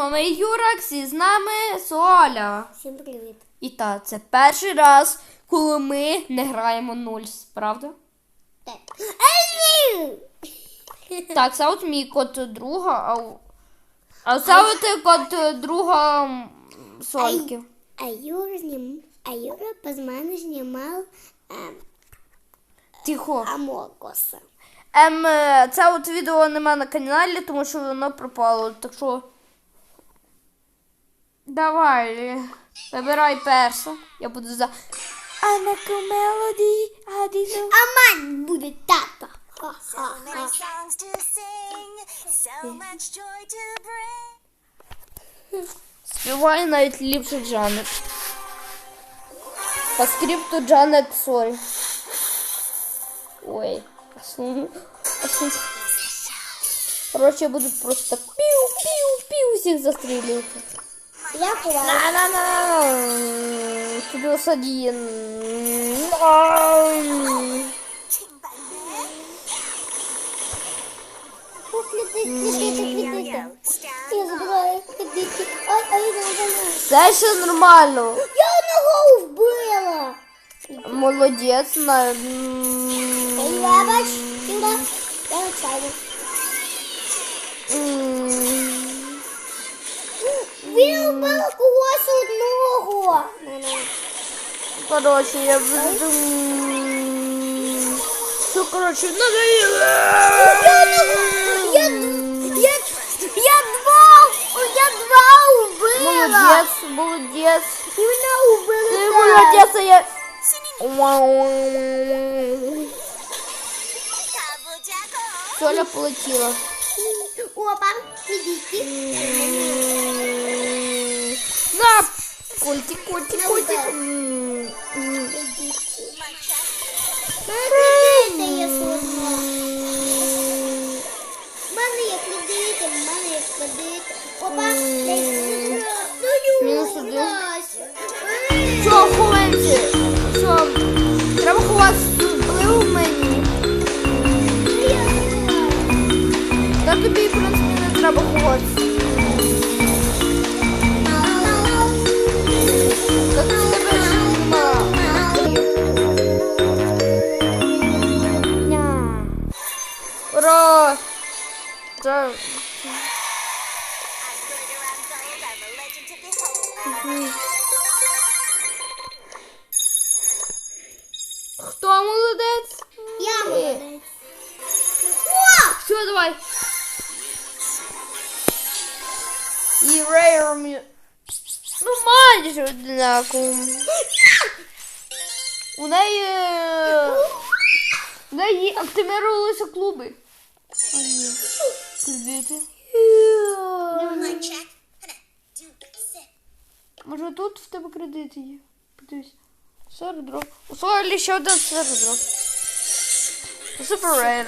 вами Юракс і з нами Соля. Всім привіт. І так, це перший раз, коли ми не граємо нульс, правда? Так. Так, це от мій код друга, а, у- а це от код друга м, Сольки. А Юра знім... А Юра без мене знімав ем, Тихо. Амокоса. Ем, е, це от відео нема на каналі, тому що воно пропало. Так що. Давай. Вибирай перша. Я буду за. А ман буде тата. So many songs to sing, so much joy to bring. Співає навіть ліпше Джанет. По скрипту Джанет, сорі. Ой. Короче, я буду просто пиу-пиу-пиу всіх застрілювати. Я кувала. На-на-на. Плюс один. Ой. Це ще нормально. Я одного вбила. Молодець. На... Вибач, вбив когось одного. Не-не. Короче, я буду... Все, короче, надо... Я, я, я два, я два вбила. Молодець, молодець. І мене вбили. Ти теж. молодець, а я... Соля полетіла. Опа, ідіть. На! Культи, культи, культи. М, м. Кредити є судно. Мене є кредити, мене є кредити. Опа. Ну, Мінус один. Що, ховаємося? Що? Треба ховатися впливу мені. Та тобі, в принципі, не треба ховатися. І рейер м'ю... Ну, майже однаково. У неї... е, У неї активірувалися клуби. А ні. Кредити. Check. Do sip. Може тут в тебе кредити є? Подивись. Середроп. У Солі ще один середроп. Супер рейер.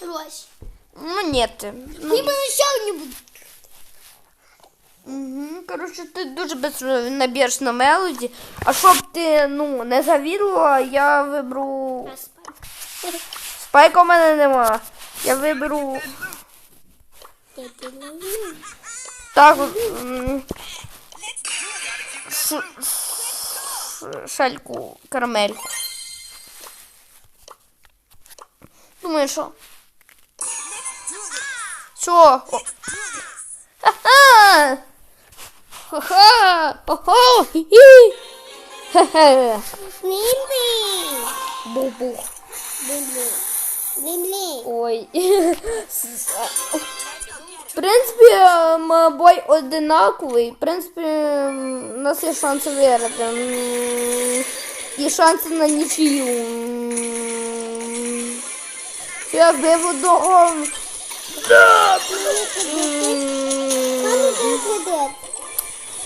Рось. Монети. Ну, І мене ще не буде. Угу. Коротше, ти дуже швидко наб'єш на мелоді. А щоб ти ну, не завірила, я виберу. Спайка у мене нема. Я виберу. Так. ш- ш- Шельку, карамельку. Думаю, що? О. Ха-ха! Ха-ха! Охо! Хі-хі! Хе-хе! Блін-блін. Бух-бух. Блін-блін. Блін-блін. Ой. В принципі, бой одинаковий. В принципі, у нас є шанси виграти. І шанси на нічию. Я вбив одного. Да!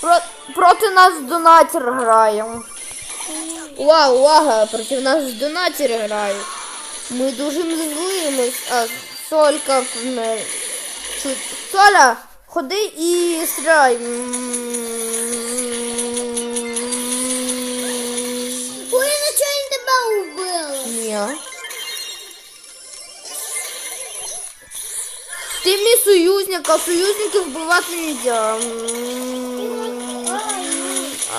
Про, проти нас донатір грає. Увага, увага, проти нас донатір грає. Ми дуже не злимось, а Солька не. Чу- Соля, ходи і стріляй. Ой, я нічого не тебе вбила. Ні. Ти Ти мій союзник, а союзників вбивати не можна.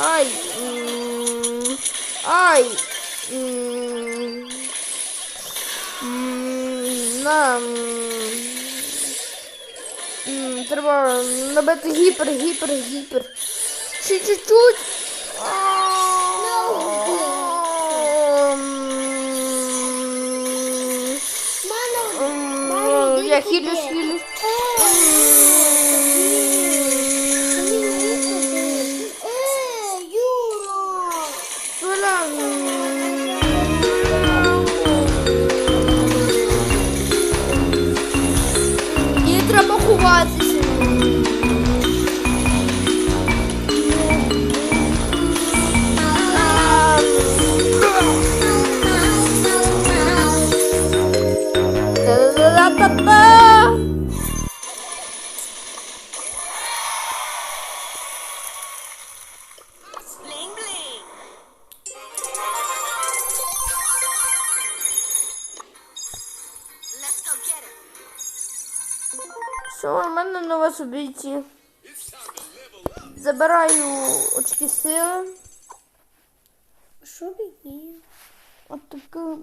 Ай. Ай. м, м, На. м, м, Треба набити гіпер, гіпер, гіпер. Ще чуть-чуть. Я хилюсь, Соля. Їй треба ховатися. Та-да-да-да-да-да. Що, у мене нова собіті. Забираю очки сили. Що мені? От таке.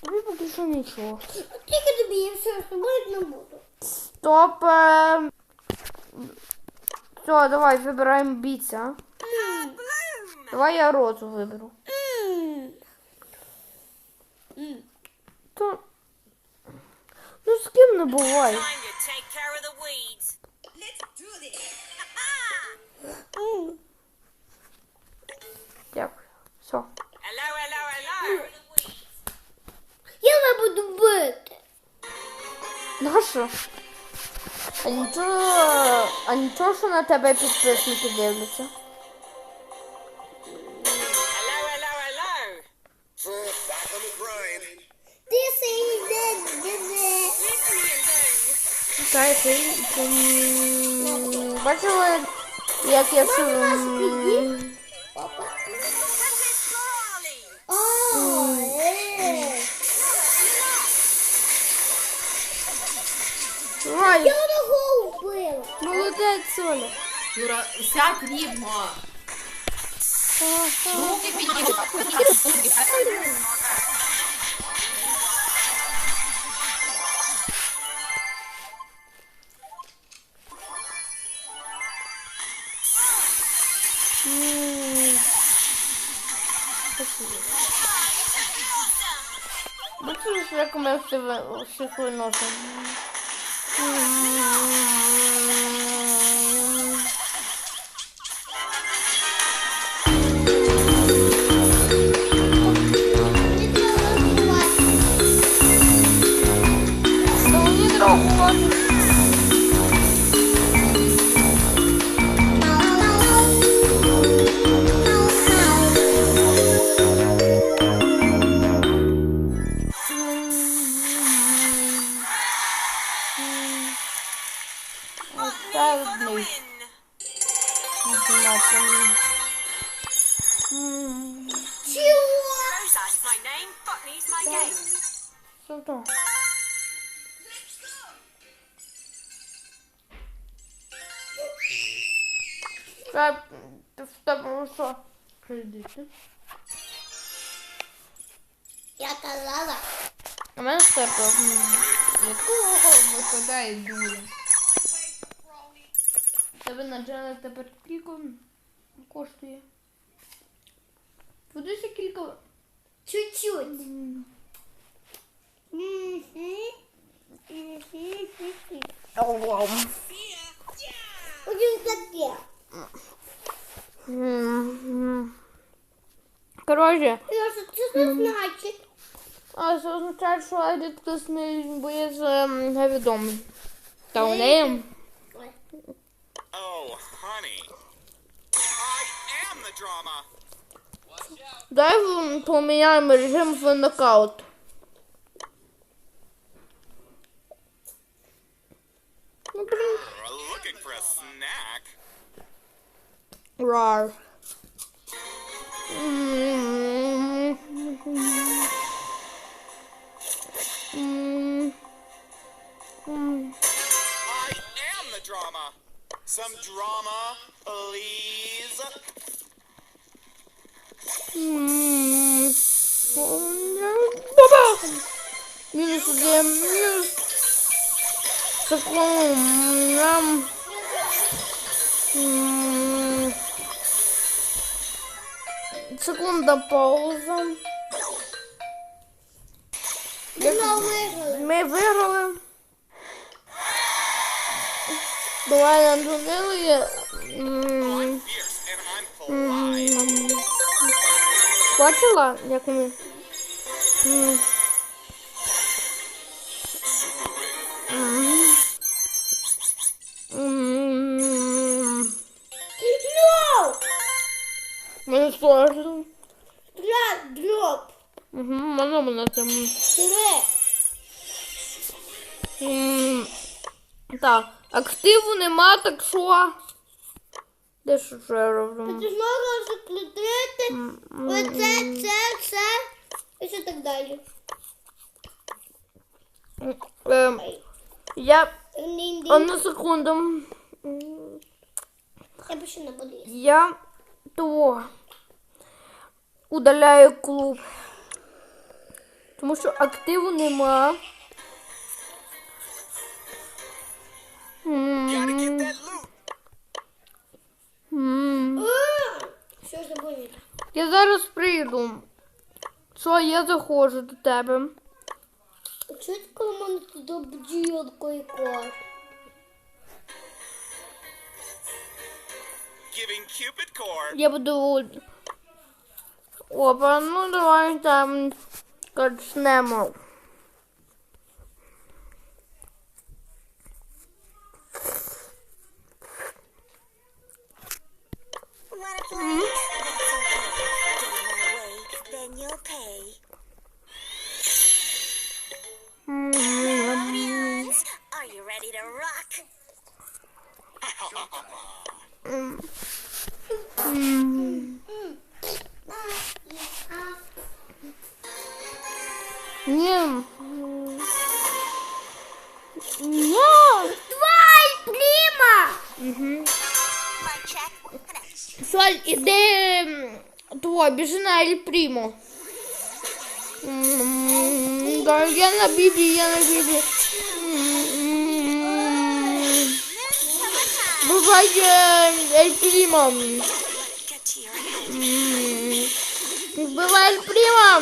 Тобі поки що нічого. Тільки тобі я все тобою не буду. Стоп. е. Все, давай вибираємо бійця. Давай я розу виберу. То... Ну з ким не буває. Дякую. Все. hello, hello, hello. Я не буду бити. Нащо? А нічого, а нічого, що на тебе підписники дивляться. Hello, hello, hello. Back on the grind. This бачили, як я е. Я одного вбила. молодець, Соля. Юра, сядь рівно. Руки підніми. Бачиш, як ми всі ви- всіх виносимо? М. Та в тебе що? Кредити. Я казала. А мене стерпа. Якого випадає дуля? Тебе на джеле тепер кілька коштує. Подивися кілька. Чуть-чуть. Мгм. Мгм. Один таке. Коротше, Я що це значить? а це означає, що рідкісний боєць ем, невідомий. Та у неї Oh, honey. I am the drama. Дай м, поміняємо режим в нокаут. Ну, блін. Uh, looking for Some drama, please. Баба! Мінус один, мінус. Секунда. М, Секунда пауза. Ми виграли. Давай Антонили. М, Fierce, and I'm fly. м, Бачила, як ми? Активу нема, так що? Де що я роблю? Ти знову закликати. Оце, це, це. І все так далі. Ем, я одну секунду. Я пишу на подвіз. Я того удаляю клуб. Тому що активу нема. Що ж? Я зараз прийду. Що, я заходжу до тебе. Чуть коли мене туди Cupid core. Я буду. Опа, ну давай там почнемо. Ні. Ні. Твай, Пріма! Угу. Mic check. Connect. Соль, іди м, того, біжи на Ель Прімо. М, да, Я на бібі, я на бібі. М, Бувай е, Ель Прімо. Get to your head. М, Бувай Ель Прімо.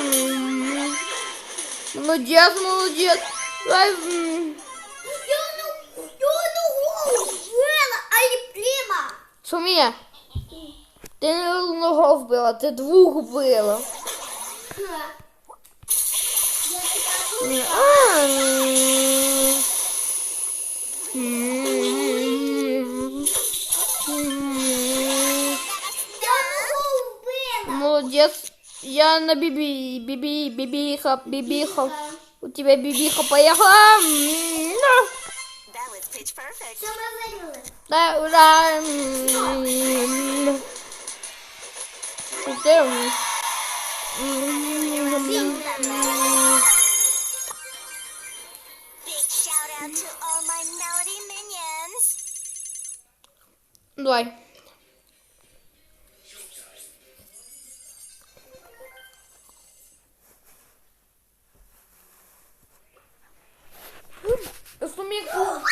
А не Пріма! Софія, ти не одного вбила, ти двох вбила. А, Я на биби, биби, бибиха, бибиха. У тебя бибиха поехала. Ну. That Сумі клуб.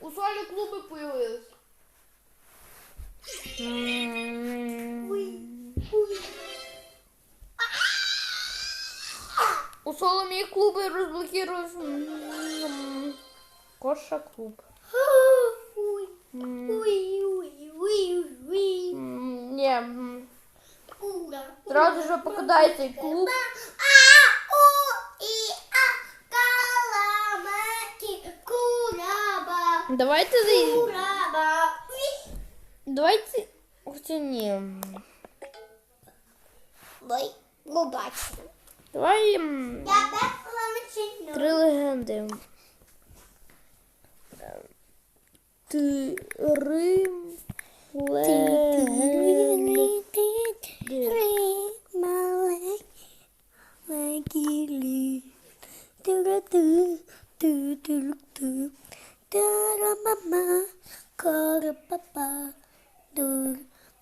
У Солі клуби появились. У Соломії клуби розблокируєш. Коша клуб. Уй, уй, уй, уй, уй. М, Ні, м, Ура. зразу ж покидай цей клуб. А, у, і, а, каламаті, кураба, Давайте. Уй. Давайте. Хоча ні. Ой, побач. Давай так ламачину. три легенди. Три легенди. Карапапа, дур,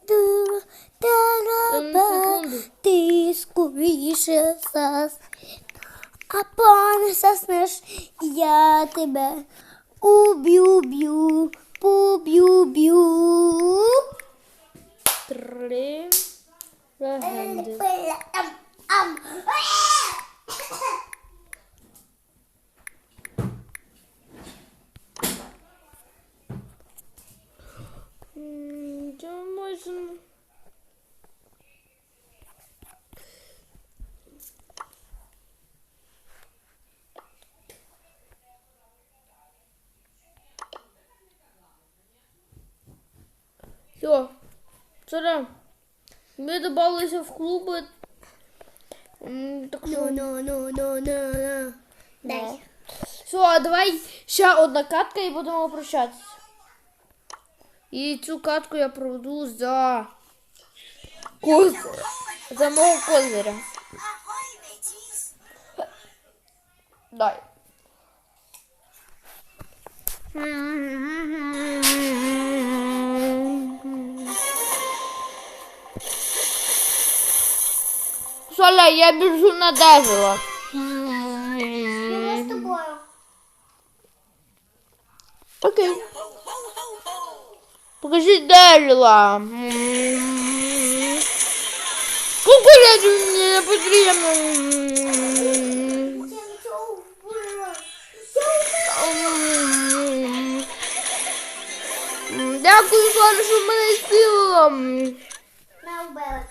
дур, тараба, секунду. ти скоріше зас. А пане заснеш, я тебе уб'ю-б'ю, поб'ю-б'ю. Три легенди. Ам, ам. М, Це можна. Все. Вчора ми добавилися в клуби. М, Так що... Ну, ну, ну, ну, ну, ну. Дай. Все, а давай ще одна катка і будемо прощатися. І цю катку я проведу за козиря. За мого козиря. Дай. Соля, я біжу на дерево. Я з тобою. Окей. Покажи дерево. Кукурядзу мені не потрібно. Дякую, Слава, що мене сіла. На вбили.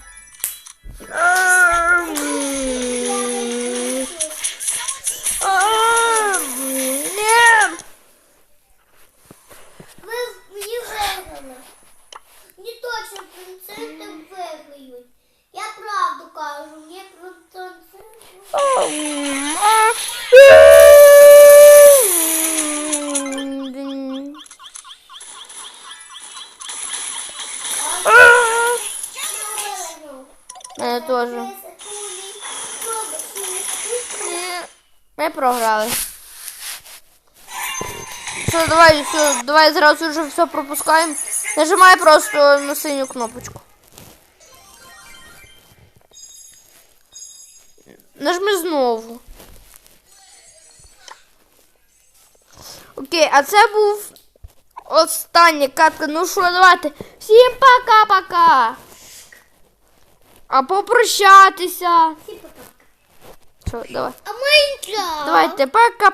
Ми програли. Все, давай, все, давай зразу вже все пропускаємо. Нажимай просто на синю кнопочку. Нажми знову. Окей, а це був остання катка. Ну що, давайте. Всім пока-пока. А попрощатися. Що, давай. А Майнкрафт? Давайте, пока.